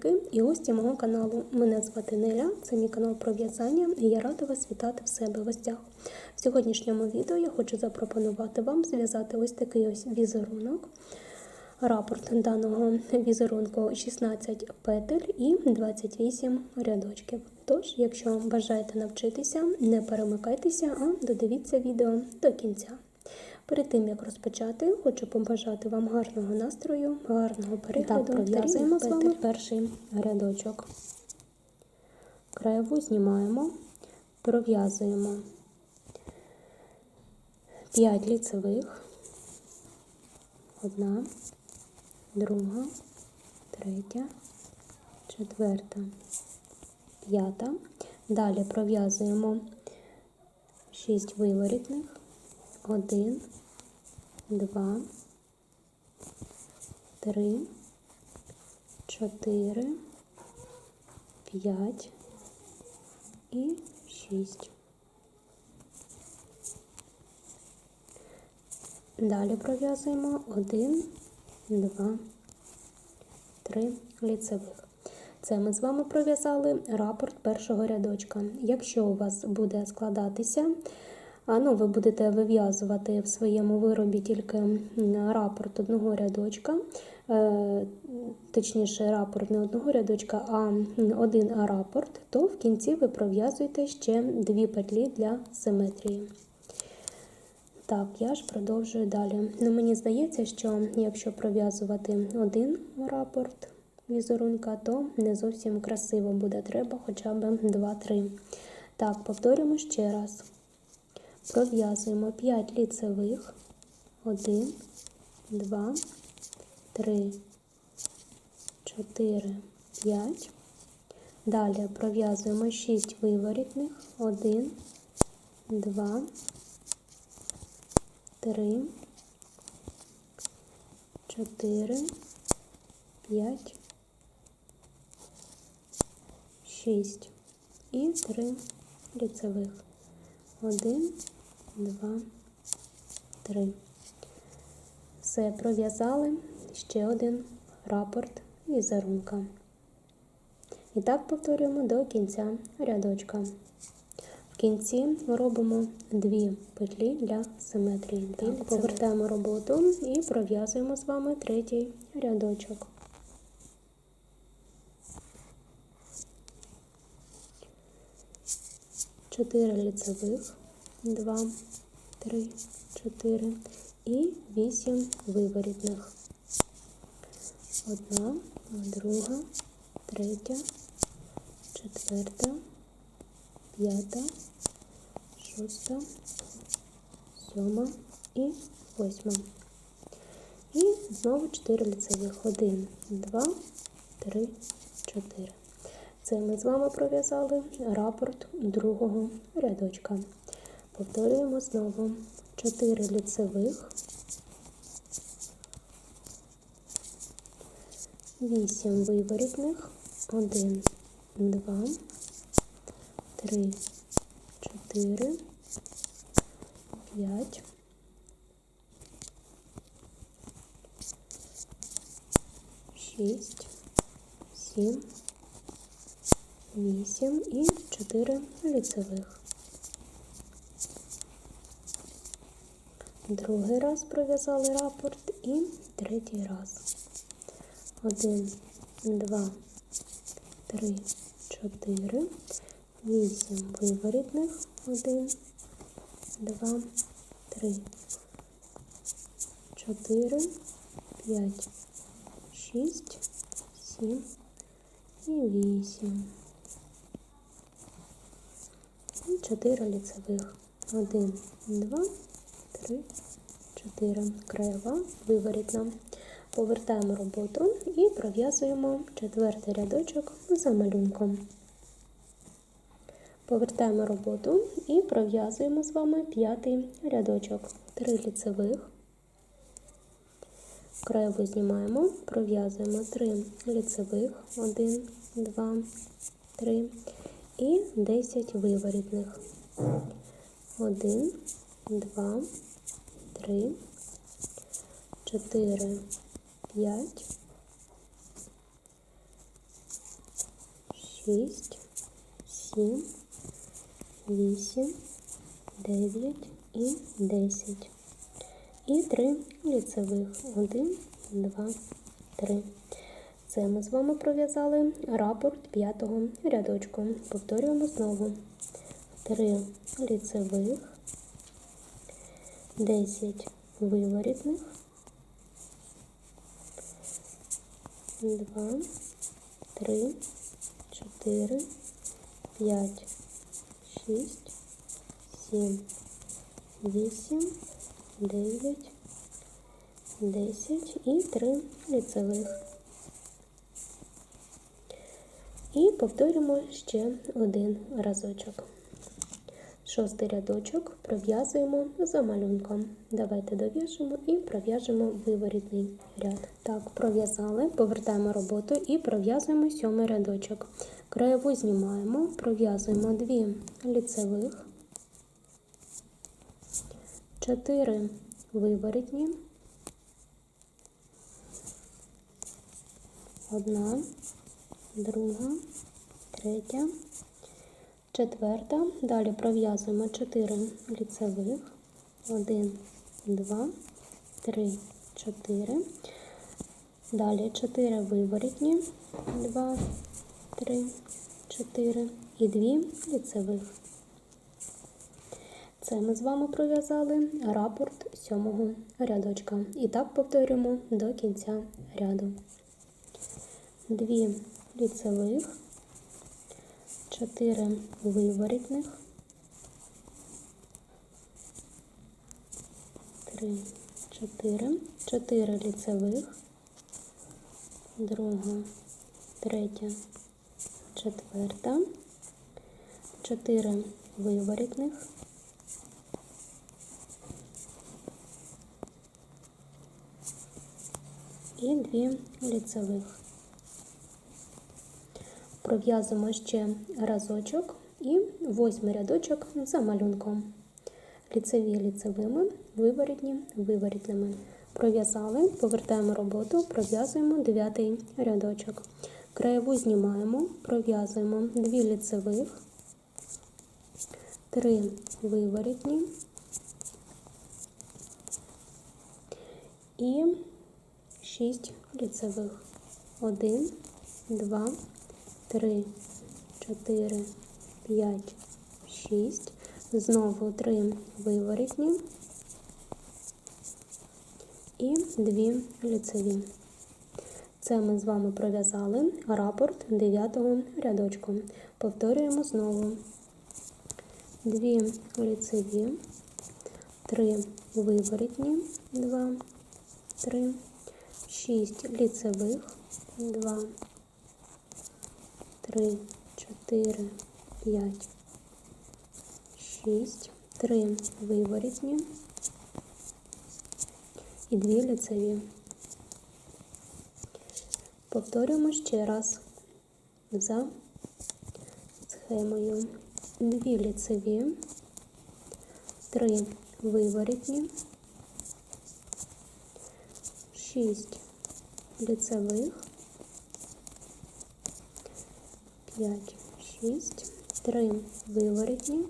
підписники і гості мого каналу. Мене звати Неля, це мій канал про в'язання, і я рада вас вітати в себе в гостях. В сьогоднішньому відео я хочу запропонувати вам зв'язати ось такий ось візерунок. Рапорт даного візерунку 16 петель і 28 рядочків. Тож, якщо бажаєте навчитися, не перемикайтеся, а додивіться відео до кінця. Перед тим як розпочати, хочу побажати вам гарного настрою, гарного перегляду. Так, пров'язуємо з вами перший рядочок. Краєву знімаємо, пров'язуємо 5 ліцевих, одна, друга, третя, четверта, п'ята. Далі пров'язуємо 6 виворітних. Один, два, три, чотири, п'ять і шість. Далі пров'язуємо один, два, три ліцевих. Це ми з вами пров'язали рапорт першого рядочка. Якщо у вас буде складатися, ну, ви будете вив'язувати в своєму виробі тільки рапорт одного рядочка, е, точніше, рапорт не одного рядочка, а один рапорт, то в кінці ви пров'язуєте ще дві петлі для симетрії. Так, я ж продовжую далі. Ну, Мені здається, що якщо пров'язувати один рапорт візерунка, то не зовсім красиво буде. Треба хоча б 2-3. Так, повторюємо ще раз. Пров'язуємо 5 ліцевих, 1, 2, 3, 4, 5. Далі пров'язуємо 6 виворітних, 1, 2, 3, 4, 5, 6 і 3 ліцевих. 1, 2, 3. Все, пров'язали ще один рапорт візерунка. І так повторюємо до кінця рядочка. В кінці робимо дві петлі для симетрії. Так, повертаємо роботу і пров'язуємо з вами третій рядочок. Чотири ліцевих, два, три, чотири і вісім виворітних. Одна, друга, третя, четверта, п'ята, шоста, сьома і восьма. І знову чотири ліцевих. Один, два, три, чотири. Це ми з вами пров'язали рапорт другого рядочка. Повторюємо знову. 4 ліцевих, 8 виворітних, 1, 2, 3, 4, 5, 6, 7, 8 і 4 ліцевих. Другий раз пров'язали рапорт і третій раз. Один, два, три, чотири, вісім виворітних. Один, два, три, чотири, п'ять, шість, сім і вісім. І чотири ліцевих. Один, два, три, чотири. Краєва виворітна. Повертаємо роботу і пров'язуємо четвертий рядочок за малюнком. Повертаємо роботу і пров'язуємо з вами п'ятий рядочок. Три ліцевих. Краєву знімаємо, пров'язуємо три ліцевих. Один, два, три і 10 виворітних. Один, два, три, чотири, п'ять, шість, сім, вісім, дев'ять і десять. І три ліцевих. Один, два, три. Це ми з вами пров'язали рапорт п'ятого рядочку. Повторюємо знову. Три ліцевих, 10 виворітних, 2, 3, 4, 5, 6, 7, 8, 9, 10 і 3 ліцевих. І повторюємо ще один разочок. Шостий рядочок пров'язуємо за малюнком. Давайте дов'яжемо і пров'яжемо виворітний ряд. Так, пров'язали, повертаємо роботу і пров'язуємо сьомий рядочок. Краєву знімаємо, пров'язуємо дві ліцевих, чотири виворітні, одна, друга, третя. Четверта. Далі пров'язуємо 4 ліцевих. 1, 2, 3, 4. Далі 4 виворітні. 2, 3, 4 і 2 ліцевих. Це ми з вами пров'язали рапорт сьомого рядочка. І так повторюємо до кінця ряду. 2 ліцевих. 4 виворітних, 3, 4, 4 ліцевих, друга, третя, четверта, 4 виворітних, і 2 ліцевих пров'язуємо ще разочок і восьмий рядочок за малюнком. Ліцеві ліцевими, виворітні виворітними. Пров'язали, повертаємо роботу, пров'язуємо дев'ятий рядочок. Краєву знімаємо, пров'язуємо дві ліцевих, три виворітні і шість ліцевих. Один, два, три, чотири, п'ять, шість. Знову три виворітні і дві ліцеві. Це ми з вами пров'язали рапорт 9 рядочку. Повторюємо знову. Дві ліцеві, три виворітні, два, три, шість ліцевих, два, три, чотири, п'ять, шість, три виворітні і дві ліцеві. Повторюємо ще раз за схемою. Дві ліцеві, три виворітні, шість ліцевих, 5, 6, 3 виворітні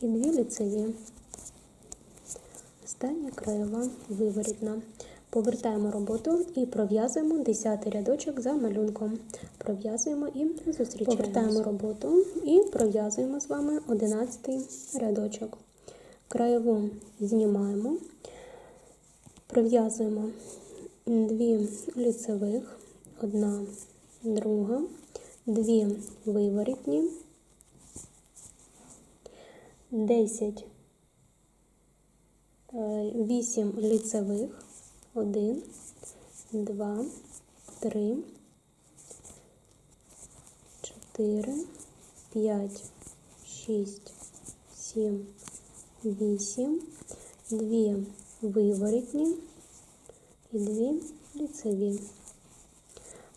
і 2 лицеві. Остання краєва виворітна. Повертаємо роботу і пров'язуємо 10 рядочок за малюнком. Пров'язуємо і зустрічаємо. Повертаємо роботу і пров'язуємо з вами 11 рядочок. Краєву знімаємо, пров'язуємо 2 ліцевих, 1 друга, дві виворітні, 10, 8 е, ліцевих, 1, 2, 3, 4, 5, 6, 7, 8, 2 виворітні і 2 ліцеві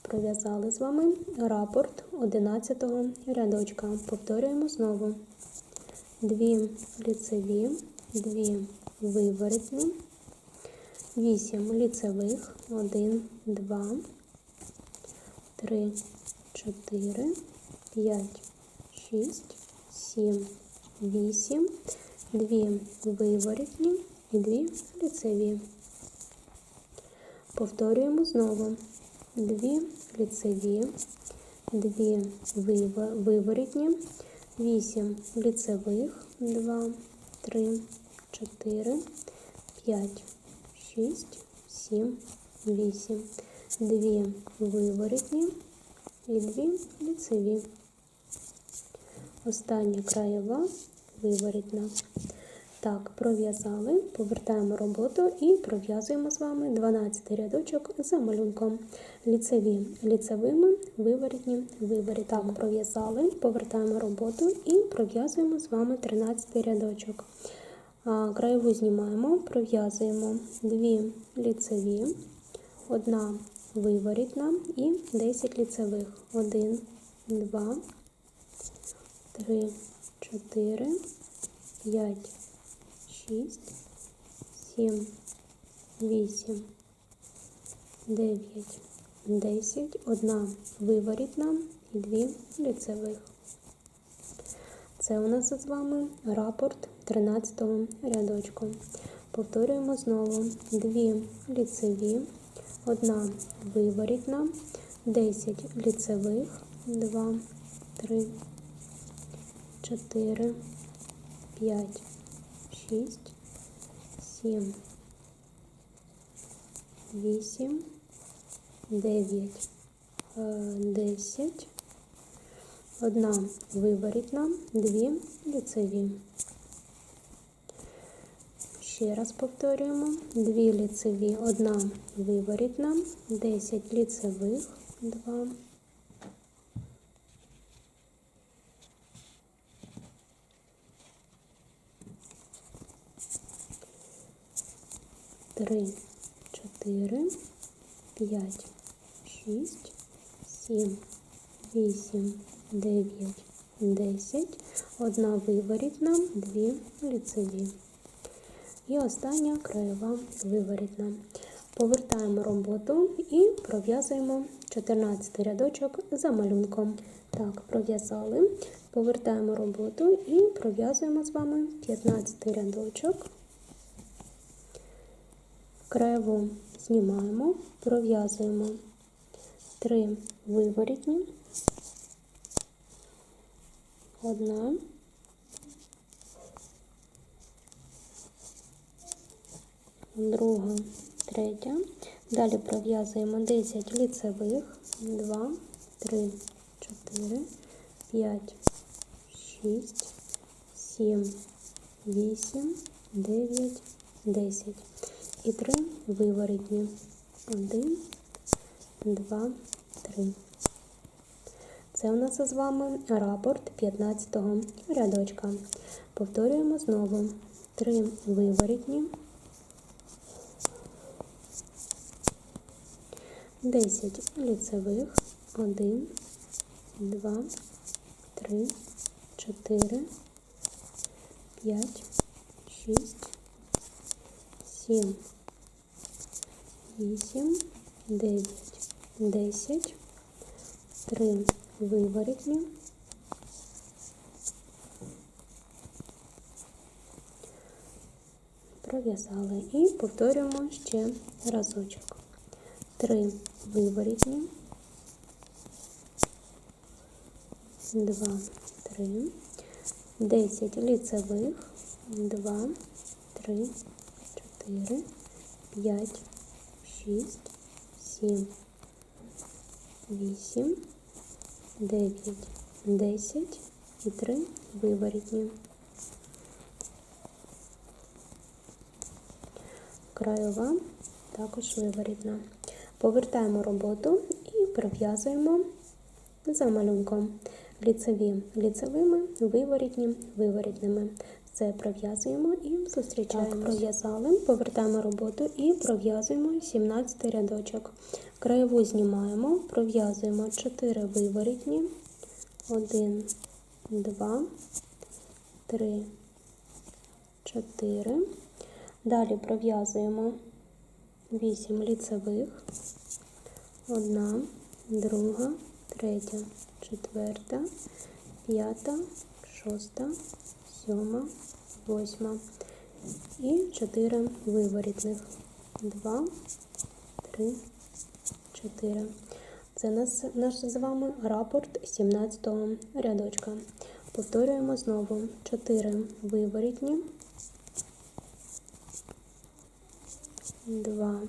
пров'язали з вами рапорт 11 рядочка. Повторюємо знову. Дві ліцеві, дві виворітні, 8 ліцевих, 1, 2, 3, 4, 5, 6, 7, 8, 2 виворітні і 2 лицеві. Повторюємо знову. 2 лицеві, 2 виворітні, 8 лицевих, 2, 3, 4, 5, 6, 7, 8, 2 виворітні і 2 лицеві. Остання краєва виворітна. Так, пров'язали, повертаємо роботу і пров'язуємо з вами 12 рядочок за малюнком. Ліцеві ліцевими, виворітні, виворітні. Так, пров'язали, повертаємо роботу і пров'язуємо з вами 13 рядочок. А, Краєву знімаємо, пров'язуємо 2 ліцеві, 1 виворітна і 10 ліцевих. 1, 2, 3, 4, 5, 6, 7, 8, 9, 10, 1 виворітна і 2 ліцевих. Це у нас з вами рапорт 13 рядочку. Повторюємо знову 2 ліцеві, 1 виворітна, 10 ліцевих, 2, 3, 4, 5, 6, 7, 8, 9, 10, одна виворітна, дві ліцеві. Ще раз повторюємо. Дві ліцеві, одна виворітна, 10 ліцевих, 2, три, чотири, п'ять, шість, сім, вісім, дев'ять, десять, одна виворітна, дві лицеві. І остання краєва виворітна. Повертаємо роботу і пров'язуємо 14 рядочок за малюнком. Так, пров'язали, повертаємо роботу і пров'язуємо з вами 15 рядочок. Краєву знімаємо, пров'язуємо 3 виворітні, одна, друга, третя. Далі пров'язуємо 10 ліцевих, 2, 3, 4, 5, 6, 7, 8, 9, 10 і 3 виворітні. 1, 2, 3. Це у нас з вами рапорт 15 рядочка. Повторюємо знову 3 виворітні, 10 ліцевих, 1, 2, 3, 4, 5, 6, 7, 8, 9, 10, 3 виворітні, пров'язали і повторюємо ще разочок. 3 виворітні, 2, 3, 10 ліцевих, 2, 3, 4, 5, 6, 7, 8, 9, 10 і 3 виворітні. Краєва також виворітна. Повертаємо роботу і пров'язуємо за малюнком. Ліцеві ліцевими, виворітні виворітними. Це пров'язуємо і зустрічаємо. Так, пров'язали, повертаємо роботу і пров'язуємо 17 рядочок. Краєву знімаємо, пров'язуємо 4 виворітні, 1, 2, 3, 4. Далі пров'язуємо 8 ліцевих, 1, друга, третя, четверта, п'ята, шоста, сьома, восьма. І чотири виворітних. Два, три, чотири. Це нас, наш з вами рапорт 17 рядочка. Повторюємо знову 4 виворітні, 2,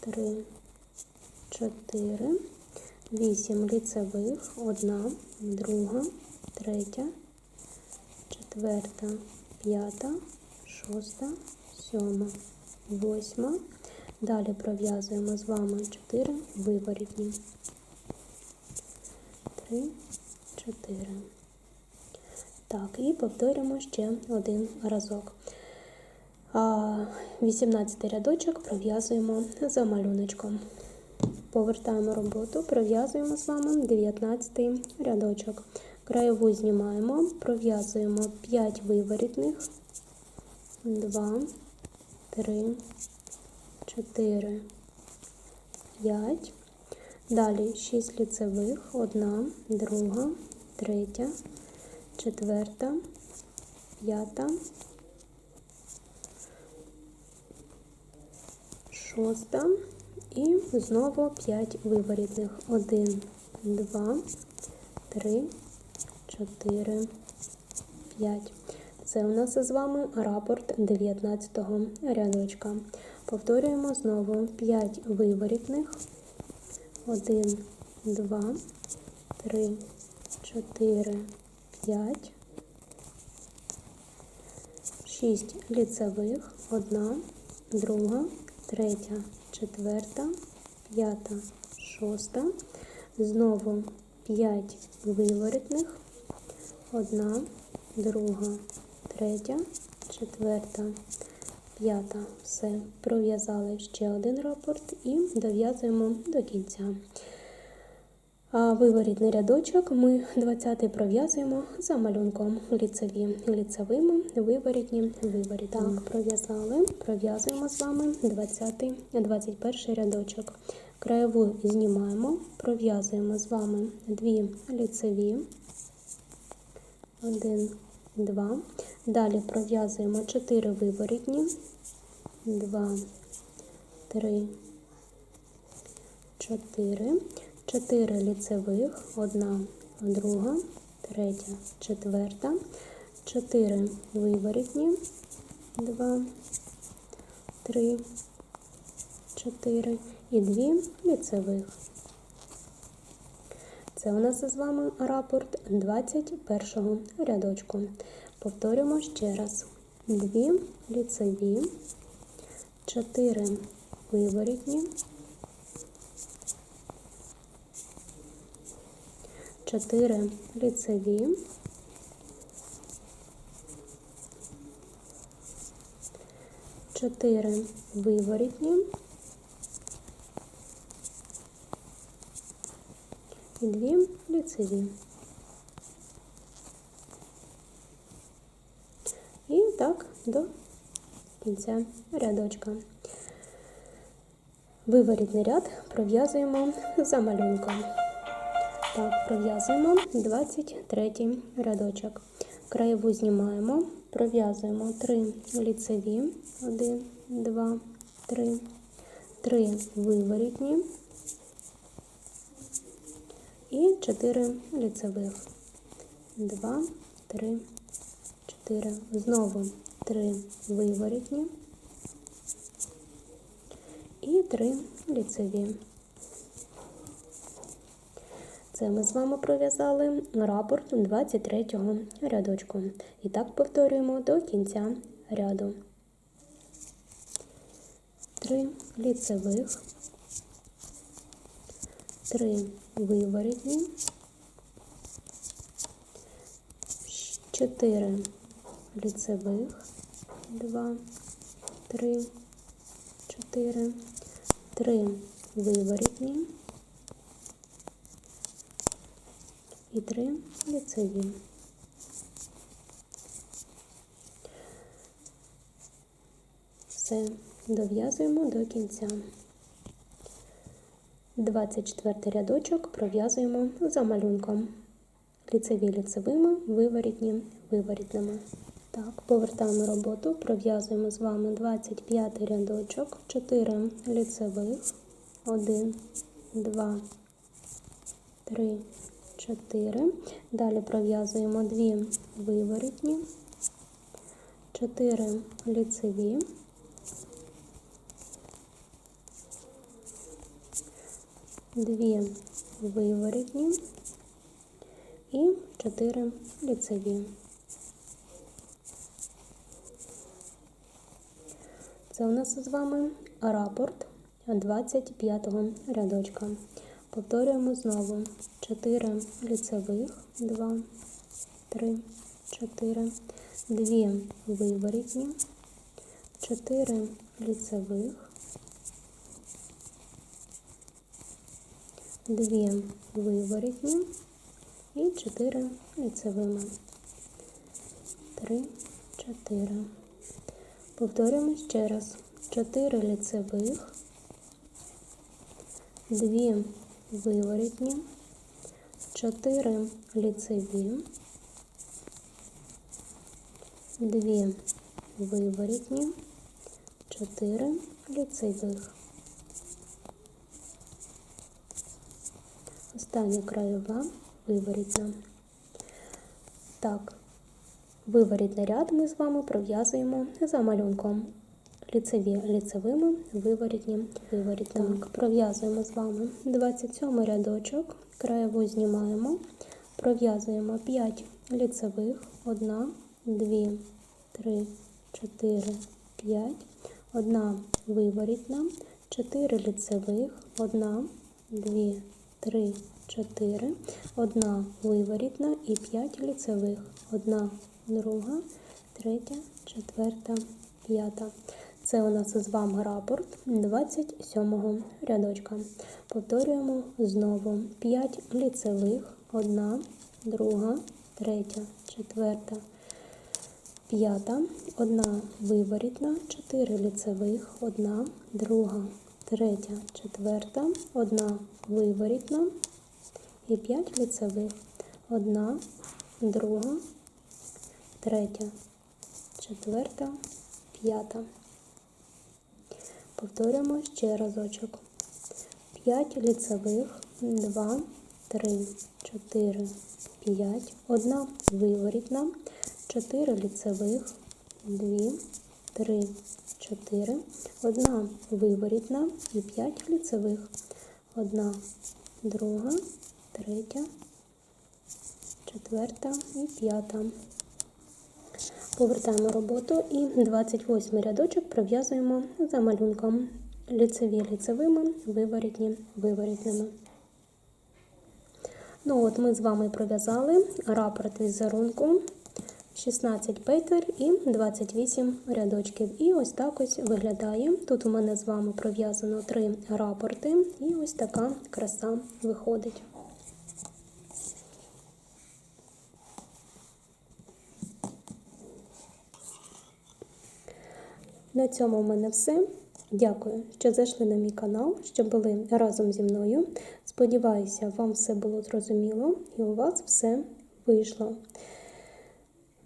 3, 4, 8 ліцевих, 1, 2, 3, 4, 5, 6, 7, 8. Далі пров'язуємо з вами 4 виворітні. 3, 4. Так, і повторимо ще один разок. А 18 рядочок пров'язуємо за малюночком. Повертаємо роботу, пров'язуємо з вами 19 рядочок. Краєву знімаємо, пров'язуємо 5 виворітних, 2, 3, 4, 5. Далі 6 ліцевих, 1, 2, 3, 4, 5, 6 і знову 5 виворітних. 1, 2, 3, 4, 5. Це у нас з вами рапорт 19 рядочка. Повторюємо знову 5 виворітних. 1, 2, 3, 4, 5, 6 ліцевих, 1, 2, 3, 4, 5, 6, знову 5 виворітних, 1, 2, 3, 4, п'ята. Все, пров'язали ще один рапорт і дов'язуємо до кінця. А виворітний рядочок ми 20-й пров'язуємо за малюнком ліцеві, ліцевими, виворітні, виворітні. Так, пров'язали, пров'язуємо з вами 20-й, 21-й рядочок. Краєву знімаємо, пров'язуємо з вами дві ліцеві, один, два. Далі пров'язуємо 4 виворітні, 2, 3, 4, 4 ліцевих, 1, 2, 3, 4, 4 виворітні, 2, 3, 4 і 2 ліцевих. Це у нас з вами рапорт 21 рядочку. Повторюємо ще раз. 2 ліцеві, 4 виворітні, 4 ліцеві, чотири виворітні і дві ліцеві. І так до кінця рядочка. Виворітний ряд пров'язуємо за малюнком. Так, пров'язуємо 23 рядочок. Краєву знімаємо, пров'язуємо 3 ліцеві, 1, 2, 3, 3 виворітні і 4 ліцевих. 2, 3, 4. Знову 3 виворітні і 3 ліцеві. Це ми з вами пров'язали рапорт 23 рядочку. І так повторюємо до кінця ряду. 3 ліцевих, 3 виворітні, 4 ліцевих, 2, 3, 4, 3 виворітні і 3 ліцеві. Все, дов'язуємо до кінця. 24 рядочок пров'язуємо за малюнком. Ліцеві ліцевими, виворітні виворітними. Так, повертаємо роботу, пров'язуємо з вами 25 рядочок, 4 ліцевих, 1, 2, 3, 4. Далі пров'язуємо 2 виворітні, 4 ліцеві, Дві виворітні і 4 ліцеві. Це у нас з вами рапорт 25 рядочка. Повторюємо знову 4 ліцевих, 2, 3, 4, 2 виворітні, 4 ліцевих, 2 виворітні і 4 лицевими. 3, 4. Повторюємо ще раз. 4 лицевих, 2 виворітні, 4 лицеві, 2 виворітні, 4 лицевих. Остання краєва виворітна. Так, виворітний ряд ми з вами пров'язуємо за малюнком. Ліцеві ліцевими, виворітні, виворітні. Так, пров'язуємо з вами 27 рядочок, краєву знімаємо, пров'язуємо 5 ліцевих, 1, 2, 3, 4, 5, 1 виворітна, 4 ліцевих, 1, 2, 3, 4, 1 виворітна і 5 ліцевих, 1, друга, третя, четверта, п'ята. Це у нас з вами рапорт 27 рядочка. Повторюємо знову. 5 ліцевих, 1, друга, третя, четверта, п'ята, 1 виворітна, 4 ліцевих, 1, друга, третя, четверта, 1 виворітна і 5 ліцевих, 1, друга, третя, четверта, п'ята. Повторюємо ще разочок. 5 ліцевих, 2, 3, 4, 5, 1 виворітна, 4 ліцевих, 2, 3, 4, 1 виворітна і 5 ліцевих, 1, друга, третя, четверта і п'ята. Повертаємо роботу і 28 рядочок пров'язуємо за малюнком. Ліцеві ліцевими, виворітні виворітними. Ну от Ми з вами пров'язали рапорт візерунку 16 петель і 28 рядочків. І ось так ось виглядає. Тут у мене з вами пров'язано 3 рапорти, і ось така краса виходить. На цьому в мене все. Дякую, що зайшли на мій канал, що були разом зі мною. Сподіваюся, вам все було зрозуміло і у вас все вийшло.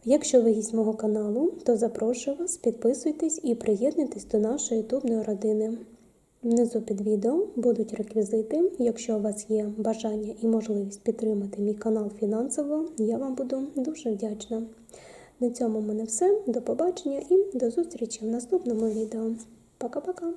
Якщо ви гість мого каналу, то запрошую вас, підписуйтесь і приєднуйтесь до нашої ютубної родини. Внизу під відео будуть реквізити. Якщо у вас є бажання і можливість підтримати мій канал фінансово, я вам буду дуже вдячна. На цьому в мене все. До побачення і до зустрічі в наступному відео. Пока-пока!